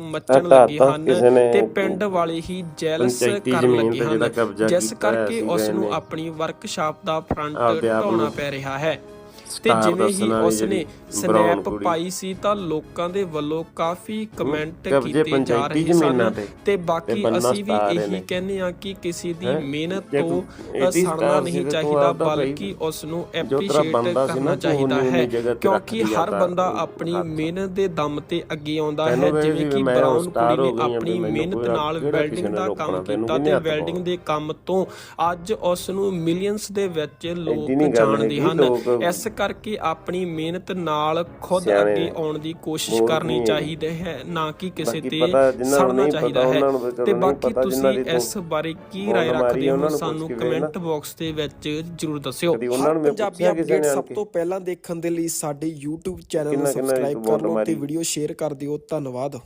ਮੱਚਣ ਲੱਗੇ ਹਨ ਤੇ ਪਿੰਡ ਵਾਲੇ ਹੀ ਜੈਲਸ ਕਰਨ ਲੱਗੇ ਹਨ ਜਿਸ ਕਰਕੇ ਉਸ ਨੂੰ। ਆਪਣੀ ਵਰਕਸ਼ਾਪ ਦਾ ਫਰੰਟ ਢਾਉਣਾ ਪੈ ਰਿਹਾ ਹੈ ਤੇ ਜਿਵੇਂ ਹੀ ਦੱਸਣ ਵਾਲੀ ਉਸ ਨੇ ਜਿਹੜੀ brown ਸਨੈਪ। ਪਾਈ ਸੀ ਤਾਂ ਲੋਕਾਂ ਦੇ ਵੱਲੋਂ ਕਾਫੀ ਕਮੈਂਟ ਕੀਤੇ ਜਾ ਰਹੇ ਸਨ ਤੇ। ਬਾਕੀ ਅਸੀਂ ਵੀ ਇਹੀ। ਕਹਿੰਦੇ ਆ ਕਿ ਕਿਸੇ ਦੀ? ਮਿਹਨਤ ਤੋਂ ਸੜਨਾ ਨਹੀਂ ਚਾਹੀਦਾ ਬਲਕਿ ਉਸ ਨੂੰ ਐਪਰੀਸ਼ੀਏਟ ਕਰਨਾ ਚਾਹੀਦਾ ਹੈ ਕਿਉਂਕਿ ਹਰ ਬੰਦਾ ਆਪਣੀ। ਮਿਹਨਤ ਦੇ ਦਮ ਤੇ ਅੱਗੇ ਆਉਂਦਾ ਹੈ ਜਿਵੇਂ ਕਿ ਸਟਾਰ ਕੁੜੀ ਨੇ ਆਪਣੀ ਮਿਹਨਤ ਨਾਲ ਵੈਲਡਿੰਗ ਦਾ ਕੰਮ ਕੀਤਾ ਤੇ ਵੈਲਡਿੰਗ? ਦੇ ਕੰਮ ਤੋਂ ਅੱਜ ਉਸ ਨੂੰ ਮਿਲੀਅਨਸ ਦੇ ਵਿੱਚ ਲੋਕ ਜਾਣਦੇ ਹਨ ਲੋਕ ਇਸ ਕਰਕੇ ਆਪਣੀ ਮਿਹਨਤ ਨਾਲ ਖੁਦ ਅੱਗੇ। ਆਉਣ ਦੀ ਕੋਸ਼ਿਸ਼ ਕਰਨੀ ਚਾਹੀਦੀ ਹੈ ਨਾ ਕਿ ਕਿਸੇ ਤੇ ਸੜਨਾ ਚਾਹੀਦਾ ਹੈ ਤਾਂ ਬਾਕੀ ਤੁਸੀਂ ਇਸ ਬਾਰੇ ਕੀ ਮਾਰੀ ਰੱਖਦੇ ਹੋ ਸਾਨੂੰ ਕਮੈਂਟ ਬਾਕਸ ਦੇ ਵਿੱਚ ਜਰੂਰ ਦੱਸਿਓ ਪੰਜਾਬੀ ਅਪਡੇਟ ਸਭ। ਤੋਂ ਪਹਿਲਾਂ ਦੇਖਣ ਦੇ ਲਈ ਸਾਡੇ YouTube ਚੈਨਲ ਨੂੰ ਸਬਸਕ੍ਰਾਈਬ ਕਰ ਲਓ ਤੇ। ਵੀਡੀਓ ਸ਼ੇਅਰ ਕਰ ਦਿਓ ਧੰਨਵਾਦ